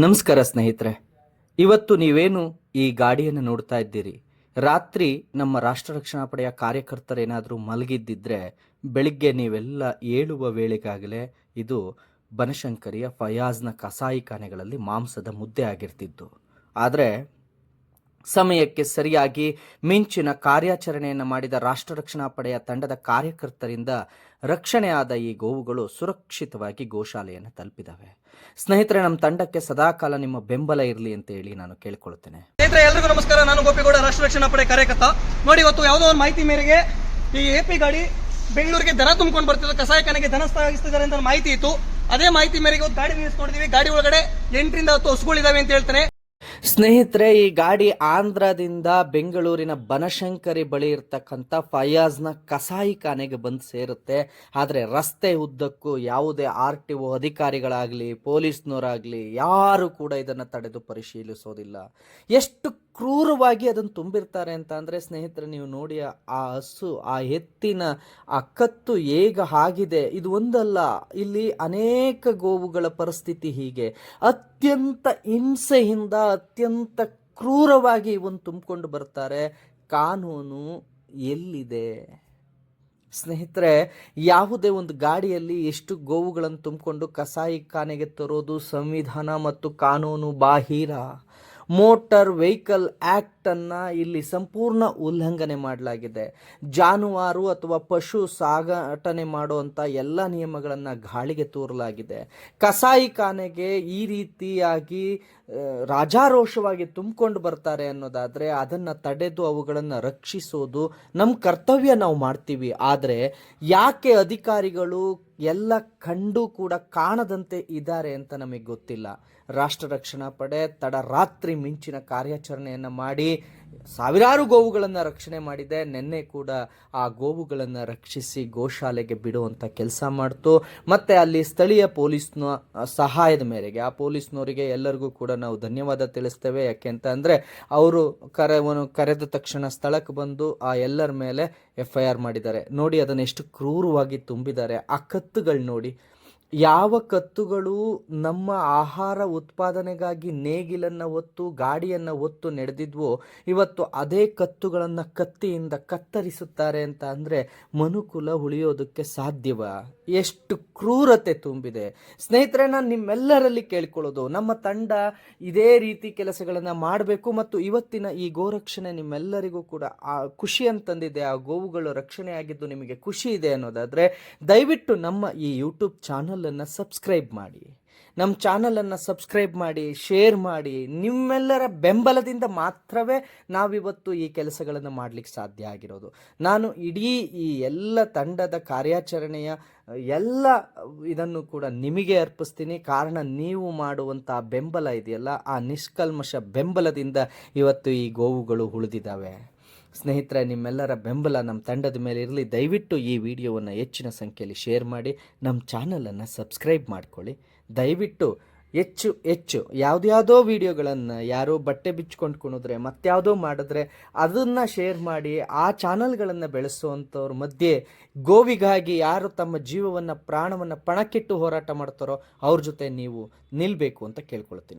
ನಮಸ್ಕಾರ ಸ್ನೇಹಿತರೆ. ಇವತ್ತು ನೀವೇನು ಈ ಗಾಡಿಯನ್ನು ನೋಡ್ತಾ ಇದ್ದೀರಿ? ರಾತ್ರಿ ನಮ್ಮ ರಾಷ್ಟ್ರ ರಕ್ಷಣಾ ಪಡೆಯ ಕಾರ್ಯಕರ್ತರೇನಾದರೂ ಮಲಗಿದ್ದಿದ್ರೆ ಬೆಳಿಗ್ಗೆ ನೀವೆಲ್ಲ ಏಳುವ ವೇಳೆಗಾಗಲೇ ಇದು ಬನಶಂಕರಿಯ ಫಯಾಜ್ನ ಕಸಾಯಿಖಾನೆಗಳಲ್ಲಿ ಮಾಂಸದ ಮುದ್ದೆ ಆಗಿರ್ತಿತ್ತು. ಆದರೆ ಸಮಯಕ್ಕೆ ಸರಿಯಾಗಿ ಮಿಂಚಿನ ಕಾರ್ಯಾಚರಣೆಯನ್ನು ಮಾಡಿದ ರಾಷ್ಟ್ರ ರಕ್ಷಣಾ ಪಡೆಯ ತಂಡದ ಕಾರ್ಯಕರ್ತರಿಂದ ರಕ್ಷಣೆಯಾದ ಈ ಗೋವುಗಳು ಸುರಕ್ಷಿತವಾಗಿ ಗೋಶಾಲೆಯನ್ನು ತಲುಪಿದವೆ. ಸ್ನೇಹಿತರೆ, ನಮ್ಮ ತಂಡಕ್ಕೆ ಸದಾಕಾಲ ನಿಮ್ಮ ಬೆಂಬಲ ಇರಲಿ ಅಂತ ಹೇಳಿ ನಾನು ಕೇಳ್ಕೊಳ್ತೇನೆ ಸ್ನೇಹಿತರೆ, ಎಲ್ರಿಗೂ ನಮಸ್ಕಾರ. ನಾನು ಗೋಪಿಗೌಡ, ರಾಷ್ಟ್ರ ರಕ್ಷಣಾ ಪಡೆ ಕಾರ್ಯಕರ್ತ. ನೋಡಿ, ಇವತ್ತು ಯಾವುದೋ ಒಂದು ಮಾಹಿತಿ ಮೇರೆಗೆ ಈ ಎ ಗಾಡಿ ಬೆಂಗಳೂರಿಗೆ ದನ ತುಂಬಿಕೊಂಡು ಬರ್ತಿದ್ರು ಕಸಾಯಖಾನೆಗೆ ದನ ಸಾಗಿಸ್ತಿದ್ದಾರೆ ಅಂತ ಮಾಹಿತಿ ಇತ್ತು. ಅದೇ ಮಾಹಿತಿ ಮೇರೆಗೆ ಗಾಡಿ ನಿಲ್ಲಿಸ್ಕೊಂಡಿದೀವಿ ಗಾಡಿ ಒಳಗಡೆ ಎಂಟರಿಂದ ಹತ್ತು ಹಸುಗಳಿದಾವೆ ಅಂತ ಹೇಳ್ತಾನೆ. ಸ್ನೇಹಿತರೆ, ಈ ಗಾಡಿ ಆಂಧ್ರದಿಂದ ಬೆಂಗಳೂರಿನ ಬನಶಂಕರಿ ಬಳಿ ಇರ್ತಕ್ಕಂಥ ಫಯಾಜ್ನ ಕಸಾಯಿಖಾನೆಗೆ ಬಂದು ಸೇರುತ್ತೆ. ಆದರೆ ರಸ್ತೆ ಉದ್ದಕ್ಕೂ ಯಾವುದೇ ಆರ್ ಟಿ ಒ ಅಧಿಕಾರಿಗಳಾಗಲಿ, ಪೊಲೀಸ್ನವರಾಗಲಿ ಯಾರು ಕೂಡ ಇದನ್ನು ತಡೆದು ಪರಿಶೀಲಿಸೋದಿಲ್ಲ. ಎಷ್ಟು ಕ್ರೂರವಾಗಿ ಅದನ್ನು ತುಂಬಿರ್ತಾರೆ ಅಂತ ಅಂದರೆ, ಸ್ನೇಹಿತರೆ, ನೀವು ನೋಡಿ ಆ ಹಸು, ಆ ಎತ್ತಿನ, ಆ ಕತ್ತು ಹೇಗ ಆಗಿದೆ. ಇದು ಒಂದಲ್ಲ, ಇಲ್ಲಿ ಅನೇಕ ಗೋವುಗಳ ಪರಿಸ್ಥಿತಿ ಹೀಗೆ. ಅತ್ಯಂತ ಹಿಂಸೆಯಿಂದ, ಅತ್ಯಂತ ಕ್ರೂರವಾಗಿ ಇವನ್ನು ತುಂಬಿಕೊಂಡು ಬರ್ತಾರೆ. ಕಾನೂನು ಎಲ್ಲಿದೆ? ಸ್ನೇಹಿತರೆ, ಯಾವುದೇ ಒಂದು ಗಾಡಿಯಲ್ಲಿ ಎಷ್ಟು ಗೋವುಗಳನ್ನು ತುಂಬಿಕೊಂಡು ಕಸಾಯಿಖಾನೆಗೆ ತರೋದು ಸಂವಿಧಾನ ಮತ್ತು ಕಾನೂನು ಬಾಹಿರ? motor vehicle act ಆ್ಯಕ್ಟನ್ನು ಇಲ್ಲಿ ಸಂಪೂರ್ಣ ಉಲ್ಲಂಘನೆ ಮಾಡಲಾಗಿದೆ. ಜಾನುವಾರು ಅಥವಾ ಪಶು ಸಾಗಾಟನೆ ಮಾಡುವಂಥ ಎಲ್ಲ ನಿಯಮಗಳನ್ನು ಗಾಳಿಗೆ ತೂರಲಾಗಿದೆ. ಕಸಾಯಿಖಾನೆಗೆ ಈ ರೀತಿಯಾಗಿ ರಾಜಾರೋಷವಾಗಿ ತುಂಬಿಕೊಂಡು ಬರ್ತಾರೆ ಅನ್ನೋದಾದರೆ ಅದನ್ನು ತಡೆದು ಅವುಗಳನ್ನು ರಕ್ಷಿಸೋದು ನಮ್ಮ ಕರ್ತವ್ಯ ನಾವು ಮಾಡ್ತೀವಿ. ಆದರೆ ಯಾಕೆ ಅಧಿಕಾರಿಗಳು ಎಲ್ಲ ಕಂಡು ಕೂಡ ಕಾಣದಂತೆ ಇದ್ದಾರೆ ಅಂತ ನಮಗೆ ಗೊತ್ತಿಲ್ಲ. ರಾಷ್ಟ್ರ ರಕ್ಷಣಾ ಪಡೆ ತಡರಾತ್ರಿ ಮಿಂಚಿನ ಕಾರ್ಯಾಚರಣೆಯನ್ನು ಮಾಡಿ ಸಾವಿರಾರು ಗೋವುಗಳನ್ನು ರಕ್ಷಣೆ ಮಾಡಿದೆ. ನಿನ್ನೆ ಕೂಡ ಆ ಗೋವುಗಳನ್ನು ರಕ್ಷಿಸಿ ಗೋಶಾಲೆಗೆ ಬಿಡುವಂಥ ಕೆಲಸ ಮಾಡ್ತು. ಮತ್ತು ಅಲ್ಲಿ ಸ್ಥಳೀಯ ಪೊಲೀಸ್ನ ಸಹಾಯದ ಮೇರೆಗೆ, ಆ ಪೊಲೀಸ್ನವರಿಗೆ ಎಲ್ಲರಿಗೂ ಕೂಡ ನಾವು ಧನ್ಯವಾದ ತಿಳಿಸ್ತೇವೆ. ಯಾಕೆ ಅಂತ ಅಂದರೆ, ಅವರು ಕರೆವನ್ನು ಕರೆದ ತಕ್ಷಣ ಸ್ಥಳಕ್ಕೆ ಬಂದು ಆ ಎಲ್ಲರ ಮೇಲೆ ಎಫ್ ಐ ಆರ್ ಮಾಡಿದ್ದಾರೆ. ನೋಡಿ, ಅದನ್ನು ಎಷ್ಟು ಕ್ರೂರವಾಗಿ ತುಂಬಿದ್ದಾರೆ. ಆ ಕತ್ತುಗಳು ನೋಡಿ. ಯಾವ ಕತ್ತುಗಳು ನಮ್ಮ ಆಹಾರ ಉತ್ಪಾದನೆಗಾಗಿ ನೇಗಿಲನ್ನು ಒತ್ತು, ಗಾಡಿಯನ್ನು ಒತ್ತು ನಡೆದಿದ್ವೋ, ಇವತ್ತು ಅದೇ ಕತ್ತುಗಳನ್ನು ಕತ್ತಿಯಿಂದ ಕತ್ತರಿಸುತ್ತಾರೆ ಅಂತ ಅಂದರೆ ಮನುಕುಲ ಉಳಿಯೋದಕ್ಕೆ ಸಾಧ್ಯವ. ಎಷ್ಟು ಕ್ರೂರತೆ ತುಂಬಿದೆ. ಸ್ನೇಹಿತರೆ, ನಾನು ನಿಮ್ಮೆಲ್ಲರಲ್ಲಿ ಕೇಳ್ಕೊಳ್ಳೋದು, ನಮ್ಮ ತಂಡ ಇದೇ ರೀತಿ ಕೆಲಸಗಳನ್ನು ಮಾಡಬೇಕು ಮತ್ತು ಇವತ್ತಿನ ಈ ಗೋರಕ್ಷಣೆ ನಿಮ್ಮೆಲ್ಲರಿಗೂ ಕೂಡ ಆ ಖುಷಿ ಅಂತಂದಿದೆ, ಆ ಗೋವುಗಳು ರಕ್ಷಣೆ ಆಗಿದ್ದು ನಿಮಗೆ ಖುಷಿ ಇದೆ ಅನ್ನೋದಾದರೆ, ದಯವಿಟ್ಟು ನಮ್ಮ ಈ ಯೂಟ್ಯೂಬ್ ಚಾನಲನ್ನು ಸಬ್ಸ್ಕ್ರೈಬ್ ಮಾಡಿ. ನಮ್ಮ ಚಾನಲನ್ನು ಸಬ್ಸ್ಕ್ರೈಬ್ ಮಾಡಿ ಶೇರ್ ಮಾಡಿ. ನಿಮ್ಮೆಲ್ಲರ ಬೆಂಬಲದಿಂದ ಮಾತ್ರವೇ ನಾವಿವತ್ತು ಈ ಕೆಲಸಗಳನ್ನು ಮಾಡಲಿಕ್ಕೆ ಸಾಧ್ಯ ಆಗಿರೋದು. ನಾನು ಇಡೀ ಈ ಎಲ್ಲ ತಂಡದ ಕಾರ್ಯಾಚರಣೆಯ, ಎಲ್ಲ ಇದನ್ನು ಕೂಡ ನಿಮಗೆ ಅರ್ಪಿಸ್ತೀನಿ. ಕಾರಣ ನೀವು ಮಾಡುವಂಥ ಬೆಂಬಲ ಇದೆಯಲ್ಲ, ಆ ನಿಷ್ಕಲ್ಮಶ ಬೆಂಬಲದಿಂದ ಇವತ್ತು ಈ ಗೋವುಗಳು ಉಳಿದಿದ್ದಾವೆ. ಸ್ನೇಹಿತರೆ, ನಿಮ್ಮೆಲ್ಲರ ಬೆಂಬಲ ನಮ್ಮ ತಂಡದ ಮೇಲೆ ಇರಲಿ. ದಯವಿಟ್ಟು ಈ ವಿಡಿಯೋವನ್ನು ಹೆಚ್ಚಿನ ಸಂಖ್ಯೆಯಲ್ಲಿ ಶೇರ್ ಮಾಡಿ ನಮ್ಮ ಚಾನಲನ್ನು ಸಬ್ಸ್ಕ್ರೈಬ್ ಮಾಡ್ಕೊಳ್ಳಿ. ದಯವಿಟ್ಟು ಹೆಚ್ಚು ಹೆಚ್ಚು ಯಾವುದ್ಯಾವುದೋ ವಿಡಿಯೋಗಳನ್ನು ಯಾರೋ ಬಟ್ಟೆ ಬಿಚ್ಕೊಂಡು ಕುಣಿದ್ರೆ ಮತ್ತಾವುದೋ ಮಾಡಿದ್ರೆ, ಅದನ್ನು ಶೇರ್ ಮಾಡಿ, ಆ ಚಾನಲ್ಗಳನ್ನು ಬೆಳೆಸುವಂಥವ್ರ ಮಧ್ಯೆ ಗೋವಿಗಾಗಿ ಯಾರು ತಮ್ಮ ಜೀವವನ್ನು, ಪ್ರಾಣವನ್ನು ಪಣಕ್ಕಿಟ್ಟು ಹೋರಾಟ ಮಾಡ್ತಾರೋ, ಅವ್ರ ಜೊತೆ ನೀವು ನಿಲ್ಲಬೇಕು ಅಂತ ಕೇಳ್ಕೊಳ್ತೀನಿ.